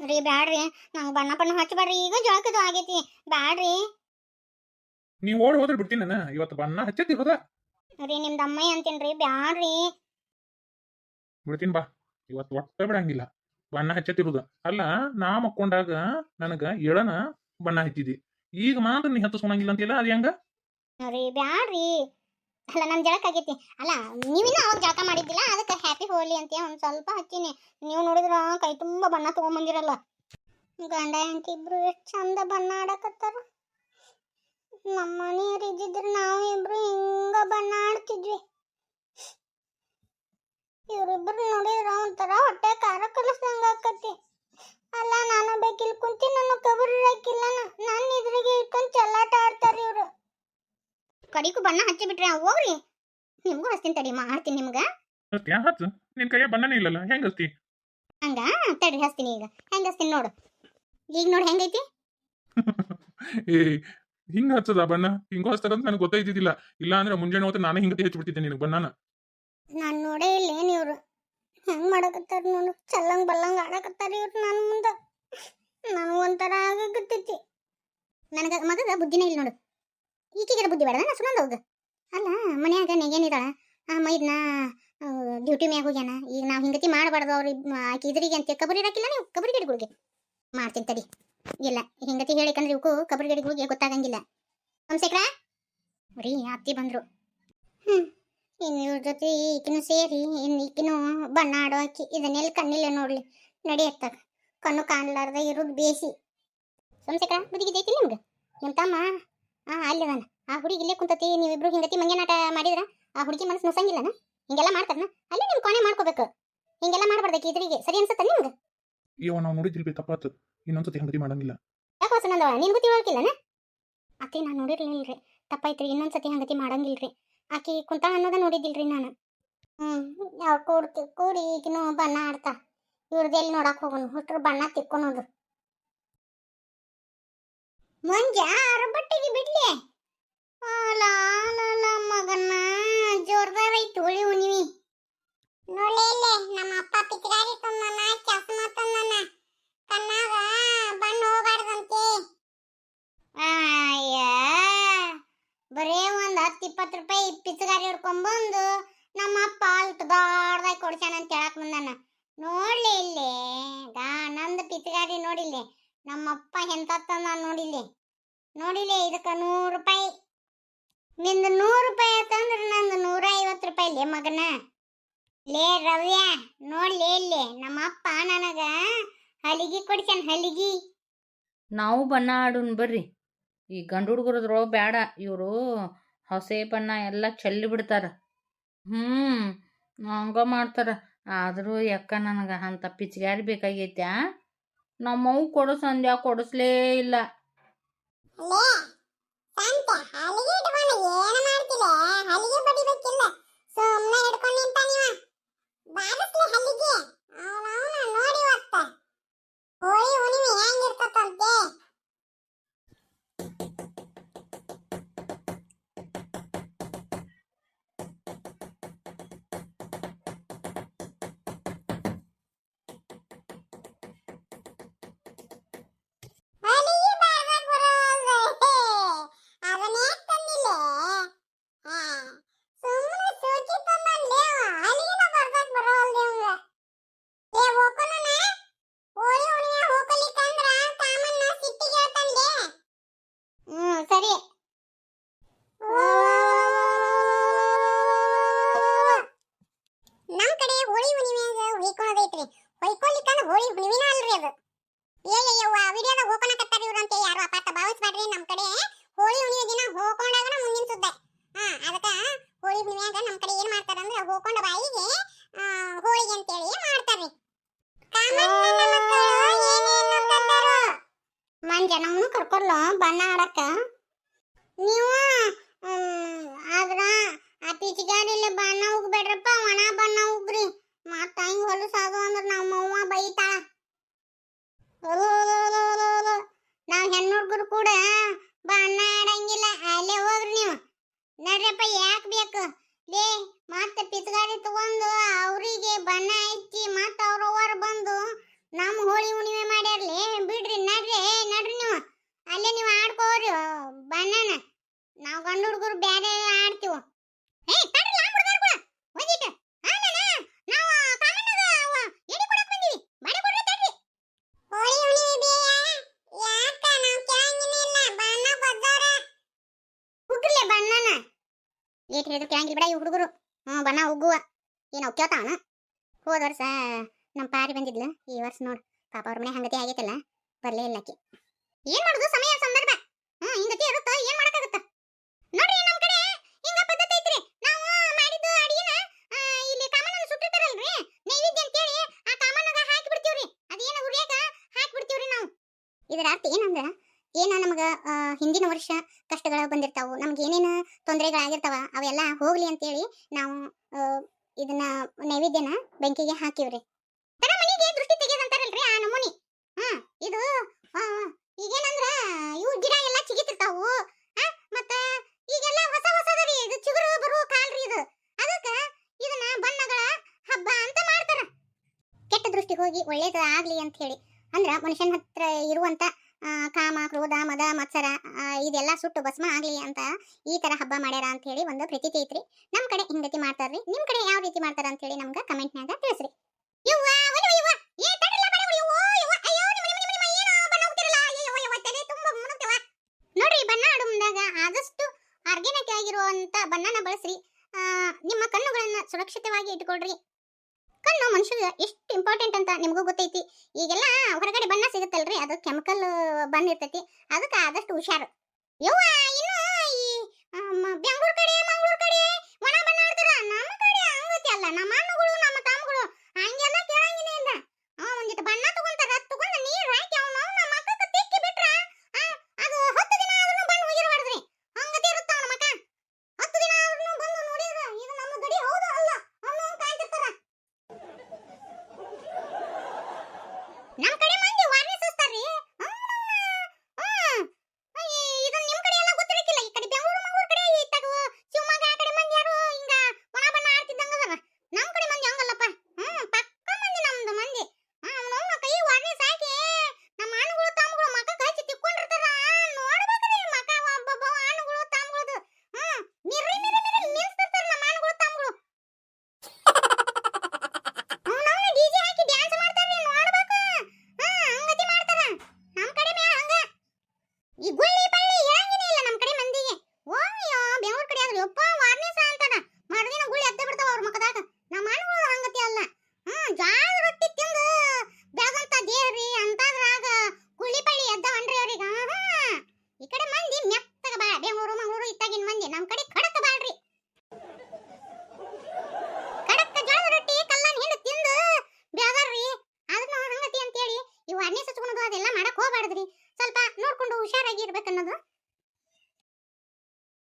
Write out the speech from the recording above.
ರೀ ಬ್ಯಾಡ್ರಿ. ನಂಗೆ ಬಣ್ಣ ಬಣ್ಣ ಹಚ್ಚಬೇಡ್ರಿ ಈಗ ಜಳಕದು ಆಗೈತಿ. ಬ್ಯಾಡ್ರಿ. ನೀವ್ ಓಡಿ ಹೋದ್ರೆ ಬಿಡ್ತೀನಿ ನಾನು. ಇವತ್ತು ಬಣ್ಣ ಹಚ್ಚತ್ತಿರೋದ ರೀ ನಿಮ್ದು ಅಮ್ಮಯ್ಯ ಅಂತೀನ್ರಿ. ಬ್ಯಾಡ್ರಿ. ಬಿಡ್ತೀನಿ ಬಾ. ಇವತ್ತು ಒಟ್ಟ ಬಿಡಂಗಿಲ್ಲ. ಬಣ್ಣ ಹಚ್ಚತ್ತಿರುದ ಅಲ್ಲ ನಾ ಮಕ್ಕೊಂಡಾಗ ನನಗ ಎಳನ ಬಣ್ಣ ಹಚ್ಚಿದಿ. ಈಗ ಮಾತ್ರ ನೀ ಹತ್ತಿಸ್ಕೊಳಂಗಿಲ್ಲ ಅಂತಿಲ್ಲ ಅದು ಹೆಂಗ? ರೀ ಬ್ಯಾಡ್ರಿ. ಅಲ್ಲ, ನಾನು ಜಳಕ ಆಗೈತಿ. ಅಲ್ಲ, ನೀವಿನ್ನೂ ಅವಾಗ ಜಳಕ ಮಾಡಿದ್ದಿಲ್ಲ, ಅದಕ್ಕೆ ಹ್ಯಾಪಿ ಹೋಲಿ ಅಂತ ಒಂದು ಸ್ವಲ್ಪ ಹಚ್ಚಿನಿ. ನೀವು ನೋಡಿದ್ರ ಕೈ ತುಂಬ ಬಣ್ಣ ತೊಗೊಂಬಂದಿರಲ್ಲ. ಗಂಡ, ಹೆಂಡತಿ ಇಬ್ರು ಎಷ್ಟು ಚಂದ ಬಣ್ಣ ಆಡಕತ್ತಾರ. ನಮ್ಮ ಮನೆಯವ್ರು ಇದ್ದಿದ್ರೆ ನಾವು ಇಬ್ರು ಹಿಂಗ ಬಣ್ಣ ಆಡ್ತಿದ್ವಿ. ಇವ್ರಿಬ್ರು ನೋಡಿದ್ರ ಒಂಥರ ಹೊಟ್ಟೆ ಖಾರ ಕಲಿಸ್ದಂಗ ಆಕತಿ. ಅಲ್ಲ, ನಾನು ಬೇಕಿಲ್ ಕುಂತಿ ನನ್ನ ಕಬರ್ ಹಾಕಿಲ್ಲ ನಾನು ಇದ್ರಿಗೆ ಇಟ್ಕೊಂಡ್ ಚಲ್ಲಾಟ ಆಡ್ತಾರ ಇವ್ರು ಕಡಿಕು ಬಣ್ಣ ಹಚ್ಚಿ ಬಿಟ್ರೆ ಹೋಗ್ರಿ ನಿಮ್ಗೂ ಹಚ್ತೀನಿ ತಡಿ ಮಾಡ್ತೀನಿ ನಿಮ್ಗ. ಹಚ್ತೀಯ? ಹಚ್ಚು. ನಿನ್ ಕೈಯ ಬಣ್ಣನೇ ಇಲ್ಲಲ್ಲ ಹೆಂಗ್ ಹಚ್ತಿ? ಹಂಗ? ತಡಿ ಹಚ್ತೀನಿ ಈಗ. ಹೆಂಗ ಹಚ್ತೀನಿ ನೋಡು. ಈಗ ನೋಡಿ ಹೆಂಗೈತಿ? ಏ ಹಿಂಗ ಹಚ್ಚದ ಬಣ್ಣ? ಹಿಂಗ ಹಚ್ತಾರ ಅಂತ ನನಗೆ ಗೊತ್ತಾಯ್ತಿದ್ದಿಲ್ಲ. ಇಲ್ಲ ಅಂದ್ರೆ ಮುಂಜಾನೆ ಹೊತ್ತು ನಾನೇ ಹಿಂಗತಿ ಹಚ್ಚಿಬಿಡ್ತಿದ್ದೆ ನಿನಗೆ ಬಣ್ಣನ. ನಾನು ನೋಡೇ ಇಲ್ಲ ನೀವ್ರು ಇವ್ರು. ಹೆಂಗ್ ಮಾಡಕತ್ತಾರ ನೋಡು. ಚಲ್ಲಂಗ್ ಬಲ್ಲಂಗ್ ಆಡಕತ್ತಾರ ಇವ್ರು ನನ್ನ ಮುಂದ. ನನಗೊಂಥರ ಆಗಕತ್ತೈತಿ. ನನಗ ಮಗದ ಬುದ್ಧಿನೇ ಇಲ್ಲ ನೋಡು. ಈಕಿಗೆ ಬುದ್ಧಿ ಬೇಡ ನಾ ಸುನಂದ ಹೋಗ. ಅಲ್ಲ, ಮನ್ಯಾಗ ನೆಗೇನಿದಾಳ ಆ ಮೈದ್ನ ಡ್ಯೂಟಿ ಮ್ಯಾಗ ಹೋಗ್ಯಾನ. ಈಗ ನಾವು ಹಿಂಗತಿ ಮಾಡಬಾರ್ದು ಅವ್ರು ಆಕೆ ಇದ್ರಿಗೆ ಅಂತ. ಕಬರಿ ಹಾಕಿಲ್ಲ ನೀವು? ಕಬರಿ ಗುಳಿಗೆ ಮಾಡ್ತೀನಿ ತಡಿ. ಇಲ್ಲ, ಹಿಂಗತಿ ಹೇಳಿಕಂದ್ರೆ ಇವಕ್ಕೂ ಕಬರಿ ಗಿಡಗಳಿಗೆ ಗೊತ್ತಾಗಂಗಿಲ್ಲ. ಹಂಸಕ್ರ? ರೀ ಅತ್ತಿ ಬಂದರು. ಹ್ಞೂ ಇನ್ನು ಇವ್ರ ಜೊತೆ ಈಕಿನೂ ಸೇರಿ ಇನ್ನು ಈಕಿನೂ ಬಣ್ಣ ಆಡೋ ಆಕಿ. ಇದನ್ನೆಲ್ಲ ಕಣ್ಣಿಲ್ಲ ನೋಡ್ಲಿ. ನಡೆಯತ್ತಾಗ ಕಣ್ಣು ಕಾಣಲಾರ್ದ ಇರೋದು ಬೇಸಿ. ಸೋಮಶೇಖರ ಬುದಿಗಿದ್ದೈತಿ ನಿಮ್ಗೆ? ನಿಮ್ಮ ತಮ್ಮ ಆ ಅಲ್ಲಿದಾನ ಆ ಹುಡುಗಿ ಇಲ್ಲೇ ಕುಂತತಿ ನೀವಿಬ್ರು ಹಿಂಗತಿ ಮಂಗ್ಯನಾಟ ಮಾಡಿದ್ರ ಆ ಹುಡುಗಿ ಮನಸ್ಸು ನುಸಂಗಿಲ್ಲನ? ಹಿಂಗೆಲ್ಲ ಮಾಡ್ತಾರನ? ಅಲ್ಲೇ ನಿಮ್ ಕೊನೆ ಮಾಡ್ಕೋಬೇಕು. ಹಿಂಗೆಲ್ಲ ಮಾಡ್ಬಾರ್ದಕ್ಕೆ ಇದ್ರಿಗೆ. ಸರಿ ಅನ್ಸುತ್ತ ನಿಮ್ಗೆ? ಇವ ನಾವು ನೋಡಿದ್ದಿಲ್ಬೇಕು ತಪ್ಪಾತು ಇನ್ನೊಂದ್ಸತಿ ಹಂಗತಿ ಮಾಡಂಗಿಲ್ಲ. ಯಾಕೆ ಹೊಸನಂದವ ನಿನ್ಗೂ ತಿಳ್ಕಿಲ್ಲನ ಅತ್ತೆ ನಾನು ನೋಡಿರ್ಲಿಲ್ರಿ ತಪ್ಪಾಯ್ತ್ರಿ. ಇನ್ನೊಂದ್ಸತಿ ಹಂಗತಿ ಮಾಡಂಗಿಲ್ರಿ. ಆಕಿ ಕುಂತ ಅನ್ನೋದ ನೋಡಿದ್ದಿಲ್ರಿ ನಾನು. ಹ್ಮ್ ಯಾವ ಕೂಡ್ತಿ ಕೂಡಿ ಈಗಿನೂ ಬಣ್ಣ ಆಡ್ತಾ. ಇವ್ರದ್ದೆಲ್ಲಿ ನೋಡಕ್ ಹೋಗೋನು ಹುಟ್ರು ಬಣ್ಣ ತಿಕ್ಕೊನೋದು ಮಂಜ ಬಟ್ಟೆಗೆ ಬಿಡ್ಲಿ. ಮಗನ್ನ ಜೋರ್ದಾರ ಐತಿ ಹುಳಿ ಉಣಿವಿ ನೋಡ್ಲೇ ನಮ್ಮ ಅಪ್ಪ ಪಿಚಗಾರಿ ತಂದನ ಚಸ್ಮಾ ತಂದನ ಕಣ್ಣಾಗ ಬಣ್ಣ ಹೋಗ್ಬಾರ್ದಂತೆ. ಅಯ್ಯ, ಬರೇ ಒಂದ್ ಹತ್ತು ಇಪ್ಪತ್ತು ರೂಪಾಯಿ ಪಿಚಗಾರಿ ಹಿಡ್ಕೊಂಬಂದು ನಮ್ಮ ಅಪ್ಪ ಅಲ್ಟ್ ದೊಡ್ಡದಾಗಿ ಕೊಡ್ಸ್ಯಾನ ಅಂತ ಹೇಳಕ್ ಬಂದಾನ. ನೋಡ್ಲಿ ಇಲ್ಲಿ, ಗಾ, ನಂದು ಪಿಚಗಾರಿ ನೋಡಿಲ್ಲಿ. ನಮ್ಮಪ್ಪ ಎಂತ ತಂದ ನೋಡಿಲೆ. ನೋಡಿಲಿ ಇದಕ್ಕೆ ನೂರು ರೂಪಾಯಿ. ನಿಂದು ನೂರು ರೂಪಾಯಿ ಆತಂದ್ರೆ ನಂದು ನೂರ ಐವತ್ತು ರೂಪಾಯಿ ಲೇ ಮಗನ. ಲೇ ರವ್ಯ, ನೋಡ್ಲಿ ಇಲ್ಲಿ ನಮ್ಮ ಅಪ್ಪ ನನಗ ಹಲಿಗಿ ಕೊಡ್ಸ್ಯಾನ ಹಲಿಗಿ. ನಾವು ಬಣ್ಣ ಆಡೋಣ ಬರ್ರಿ. ಈ ಗಂಡು ಹುಡುಗರದ್ರೊಳಗೆ ಬೇಡ ಇವರು ಹೊಸೆ ಬಣ್ಣ ಎಲ್ಲ ಚೆಲ್ಲಿ ಬಿಡ್ತಾರ. ಹ್ಞೂ ಹಂಗ ಮಾಡ್ತಾರ. ಆದರೂ ಯಾಕ ನನಗೆ ಅಂಥ ಪಿಚ್ಗಾರಿ ಬೇಕಾಗೈತ್ಯಾ? ನಮ್ಮವು ಕೊಡು ಸಂಧ್ಯಾ ಕೊಡಿಸ್ಲೇ ಇಲ್ಲ. ಸಂತೆ ಹಲಿಗೆ ಇಟ್ಕೊಂಡು ಏನು ಮಾಡ್ತಿಲ್ಲ ಹಲಿಗೆ ಬಡಿಬೇಕಿಲ್ಲ. ನಮ್ ಕಡೆ ಹೋಳಿ ಹುಣ್ಣಿಮೆ ಹೊಯ್ಕೊಳದೈತ್ರಿ ಹೊಯ್ಕೊಳ್ಳಿಕ್ಕಂದ್ರೆ ಹೋಳಿ ಹುಣ್ಣಿಮೆನ ಅಲ್ರಿ ಅದು. ಏಯವ್ವ ವಿಡಿಯೋದಾಗ ಹೋಗೋಣಕತ್ತಾರ ಇವ್ರು ಅಂತ ಯಾರು ಅಪಾರ್ಥ ಭಾವಿಸ್ಬೇಡ್ರಿ ನಮ್ಮ ಕಡೆ ಹೋಳಿ ಹುಣ್ಣಿಮೆ ದಿನ ಹೋಕೊಂಡಾಗನ ಮುಂದಿನ ಸುದ್ದೆ. ಹಾ ಅದಕ್ಕೆ ಹೋಳಿ ಹುಣ್ಣಿಮೆಯಾಗ ನಮ್ಮ ಕಡೆ ಏನ್ ಅಂದ್ರೆ ಹೋಕೊಂಡ ಬಾಯಿಗೆ ಹೋಳಿಗೆ ಅಂತೇಳಿ ಮಾಡ್ತಾರ್ರಿ. ಮಂಜ ನಮ್ಮನ್ನು ಕರ್ಕೊಲ್ಲ ಬಣ್ಣ ಆಡಕ್ಕ. ನೀವು ಸಾದು ಸಾದು ಅಂದ್ರೆ ನಮ್ಮ ಅವ್ವ ಬೈತಾಳ ನಾವು ಹೆಣ್ಣು ಹುಡುಗರು ಕೂಡ ಬಣ್ಣ ಅಲ್ಲೇ ಹೋಗ್ರಿ ನೀವು. ನಡ್ರಪ್ಪ ಯಾಕೆ ಬೇಕು? ಲೇ, ಮತ್ತೆ ಪಿತ್ಗಾಡಿ ತಗೊಂಡು ಅವರಿಗೆ ಬಣ್ಣ ಹಚ್ಚಿ ಮತ್ತೆ ಅವ್ರವ್ರು ಬಂದು ನಮ್ಮ ಹೋಳಿ ಹುಣ್ಣಿಮೆ ಮಾಡ್ಯಾರ್ಲಿ ಬಿಡ್ರಿ, ನಡ್ರಿ ನಡ್ರಿ ನೀವು. ಅಲ್ಲೇ ನೀವು ಆಡ್ಕೋರಿ, ಬಣ್ಣನ. ನಾವು ಗಂಡು ಹುಡುಗರು ಬೇರೆ ಹೇಳಿದ್ರು ಕೇಳಂಗಿಲ್ಲ ಬಿಡ ಈ ಹುಡುಗರು ಹ್ಞೂ ಬಣ್ಣ ಉಗ್ಗುವ ಏನು ಅವ್ ಕೇಳ್ತಾವನ ಹೋದ ವರ್ಷ ನಮ್ಮ ಪಾರಿ ಬಂದಿದ್ಲು ಈ ವರ್ಷ ನೋಡು ಪಾಪ ಅವ್ರ ಮನೆ ಹಂಗತಿ ಆಗೈತಲ್ಲ ಬರ್ಲೇ ಇಲ್ಲ ಆಕಿ ಏನ್ ಮಾಡುದು ಸಮಯ ಸಂದರ್ಭ ಹ್ಮ್ ಹಿಂಗತಿ ಇರುತ್ತ ಏನ್ ಮಾಡಕ್ಕಾಗತ್ತ ನೋಡ್ರಿ ನಮ್ ಕಡೆ ಹಿಂಗ ಪದ್ಧತಿ ಐತ್ರಿ ನಾವು ಮಾಡಿದ್ದು ಅಡಿಗೆನ ಆ, ಇಲ್ಲಿ ಕಾಮಣ್ಣನ ಸುಟ್ಟಿರ್ತಾರಲ್ರಿ ನೈವೇದ್ಯ ಅಂತೇಳಿ ಆ ಕಾಮಣ್ಣಗ ಹಾಕಿ ಬಿಡ್ತೀವ್ರಿ ಅದೇನ ಉರಿಯಾಕ ಹಾಕಿ ಬಿಡ್ತೀವ್ರಿ ನಾವು ಇದರ ಅರ್ಥ ಏನಂದ್ರ ಏನ ನಮಗ ಹಿಂದಿನ ವರ್ಷ ಕಷ್ಟಗಳು ಬಂದಿರ್ತಾವು. ನಮ್ಗೆ ಏನೇನು ತೊಂದರೆಗಳಾಗಿರ್ತಾವ ಅವೆಲ್ಲ ಹೋಗ್ಲಿ ಅಂತೇಳಿ ನಾವು ಆ, ಇದನ್ನ ನೈವೇದ್ಯನ ಬೆಂಕಿಗೆ ಹಾಕಿವ್ರಿ. ತರ ಮನೆಗೆ ದೃಷ್ಟಿ ತೆಗೆದಂತಾರಲ್ರಿ ಆ ನಮೂನಿ. ಹ್ಮ್ ಇದು ಈಗೇನಂದ್ರ ಇವು ಗಿಡ ಎಲ್ಲ ಚಿಗಿತಿರ್ತಾವು. ಮತ್ತ ಈಗೆಲ್ಲ ಹೊಸ ಹೊಸದರಿ ಇದು ಚಿಗುರು ಬರುವ ಕಾಲ್ರಿ ಇದು. ಅದಕ್ಕ ಇದನ್ನ ಬಣ್ಣಗಳ ಹಬ್ಬ ಅಂತ ಮಾಡ್ತಾರ. ಕೆಟ್ಟ ದೃಷ್ಟಿಗೆ ಹೋಗಿ ಒಳ್ಳೇದು ಆಗ್ಲಿ ಅಂತ ಹೇಳಿ. ಅಂದ್ರ ಮನುಷ್ಯನ ಹತ್ರ ಇರುವಂತ ಕಾಮ, ಕ್ರೋಧ, ಮದ, ಮತ್ಸರ ಇದೆಲ್ಲ ಸುಟ್ಟು ಭಸ್ಮ ಆಗ್ಲಿ ಅಂತ ಈ ತರ ಹಬ್ಬ ಮಾಡ್ಯಾರ ಅಂತ ಹೇಳಿ ಒಂದು ಪ್ರತೀತಿ ಐತ್ರಿ ನಮ್ ಕಡೆ ಹಿಂಗತಿ ಮಾಡ್ತಾರ್ರಿ. ನಿಮ್ ಕಡೆ ಯಾವ ರೀತಿ ಮಾಡ್ತಾರ ಅಂತ ಹೇಳಿ ನಮ್ಗ ಕಮೆಂಟ್ನ್ಯಾಗ ತಿಳಿಸ್ರಿ. ನಿಮ್ಮ ನಿಮ್ಮ ನಿಮ್ಮ ನೋಡ್ರಿ, ಬಣ್ಣ ಆಡೋ ಮುಂದಾಗ ಆದಷ್ಟು ಆರ್ಗ್ಯಾನಿಕ್ ಆಗಿರುವಂತ ಬಣ್ಣನ ಬಳಸ್ರಿ. ನಿಮ್ಮ ಕಣ್ಣುಗಳನ್ನ ಸುರಕ್ಷಿತವಾಗಿ ಇಟ್ಕೊಳ್ರಿ. ಕಣ್ಣು ಮನುಷ್ಯಗೆ ಎಷ್ಟು ಇಂಪಾರ್ಟೆಂಟ್ ಅಂತ ನಿಮಗೂ ಗೊತ್ತೈತಿ. ಈಗೆಲ್ಲ ಹೊರಗಡೆ ಬಣ್ಣ ಸಿಗುತ್ತಲ್ರಿ, ಅದು ಕೆಮಿಕಲ್ ಬಣ್ಣ ಇರ್ತೈತಿ. ಅದಕ್ಕೆ ಆದಷ್ಟು ಹುಷಾರು. ಯವ್ವ, ಇನ್ನು ಈ ಬೆಂಗಳೂರು ಕಡೆ, ಮಂಗಳೂರು ಕಡೆ, ಒಣ ಬಣ್ಣ ಆಡ್ತಾರ ನಮ್ಮ ಕಡೆ ಹಂಗತಿ ಅಲ್ಲ. ನಮ್ಮ ಅಣ್ಣಗಳು ನಮ್ಮ ತಮ್ಮಗಳು ಹಂಗೆಲ್ಲ ಕೇಳಂಗಿಲ್ಲ ಇಲ್ಲ ಆ ಒಂದಿಟ್ಟು ಬಣ್ಣ ತಗೊಂತಾರ ತಗೊಂಡ ನೀರ್ ಹಾಕಿ ಅವ್ನ ಅವ್ನ ಮಕ್ಕಕ್ಕೆ ತಿಕ್ಕಿ ಬಿಟ್ರ ಆ, ಅದು ಹತ್ತು ದಿನ ಆದ್ರೂ ಬಂದು ಹೋಗಿರಬಾರ್ದ್ರಿ ಹಂಗತಿ ಇರುತ್ತ ಅವನ ಮಕ ಹತ್ತು ದಿನ ಆದ್ರೂ ಬಂದು ನೋಡಿದ್ರ ಇದು ನಮ್ಮ ಗಡಿ ಹೌದು ಅಲ್ಲ ಅನ್ನೋ ಹಂಗ್ ಕಾಯ್ತಿರ್ತಾರ ನಮ್ ಕಡೆ ಮಂದಿ ವಾರ್ನೆ ಸುಸ್ತಾರ್ರಿ ಇದನ್ನ ನಿಮ್ ಕಡೆ ಎಲ್ಲ ಗೊತ್ತಿರಕ್ಕಿಲ್ಲ ಈ ಕಡೆ ಬೆಂಗಳೂರು ಮಂಗಳೂರು ಕಡೆ ಇತ್ತಾಗ ಶಿವಮೊಗ್ಗ ಆ ಕಡೆ ಮಂದಿ ಯಾರು ಹಿಂಗ ಒಣ ಬಣ್ಣ ಆಡ್ತಿದ್ದಂಗ ಅದಾರ ನಮ್ ಕಡೆ ಮಂದಿ ಹಂಗಲ್ಲಪ್ಪ ಹ್ಮ್ ಪಕ್ಕ ಮಂದಿ ನಮ್ದು ಮಂದಿ ಅವನವನ ಕೈ ವಾರ್ನೆ ಸಾಕಿ ನಮ್ಮ ಹಣ್ಣುಗಳು ತಾಮ್ಗಳು ಮಕ್ಕ ಹಚ್ಚಿ ತಿಕ್ಕೊಂಡಿರ್ತಾರ ನೋಡ್ಬೇಕ್ರಿ ಮಕ ಒಬ್ಬೊಬ್ಬ ಹಣ್ಣುಗಳು ತಾಮ್ಗಳದು ಹ್ಮ್ ಮಿರ್ರಿ ಮಿರ್ರಿ ಮಿರ್ರಿ ಮಿನ್ಸ್ತಿರ್ತಾರ ನಮ್ಮ ಹಣ್ಣುಗಳು ತಾಮ್ಗಳು ಅವನವನ ಡಿಜೆ ಹಾಕಿ ಡ್ಯಾನ್ಸ್ ಮಾಡ್ತಾರ್ರಿ ನೋಡ್ಬೇಕು ಹಾ ಹಂಗತಿ ಮಾಡ್ತಾರ ನಮ್ ಕಡೆ ಮ್ಯಾಲ ಹಂಗ ಈ ಗುಳ್ಳಿ ಪಳ್ಳಿ ಹೇಳಂಗಿನೇ ಇಲ್ಲ ನಮ್ ಕಡೆ ಮಂದಿಗೆ ಓಯ್ಯೋ ಬೆಂಗಳೂರು ಕಡೆ ಆದ್ರೆ ಯಪ್ಪ ವಾರ್ನಿಸ ಅಂತಾರ ಮರುದಿನ ಗುಳ್ಳಿ ಎದ್ದ ಬಿಡ್ತಾವ ಅವ್ರ ಮುಖದಾಗ ನಮ್ಮ ಮನೆಗಳು ಹಂಗತಿ ಅಲ್ಲ ಹ್ಮ್ ಜಾಳ ರೊಟ್ಟಿ ತಿಂದು ಬೆಳೆದಂತ ದೇವ್ರಿ ಅಂತಾದ್ರಾಗ ಗುಳ್ಳಿ ಪಳ್ಳಿ ಎದ್ದವನ್ರಿ ಅವ್ರಿಗೆ ಆಹಾ ಈ ಕಡೆ ಮಂದಿ ಮೆತ್ತಗ ಬಾ ಬೆಂಗಳೂರು ಇತ್ತಾಗಿನ ಮಂದಿ ನಮ್ ಕಡೆ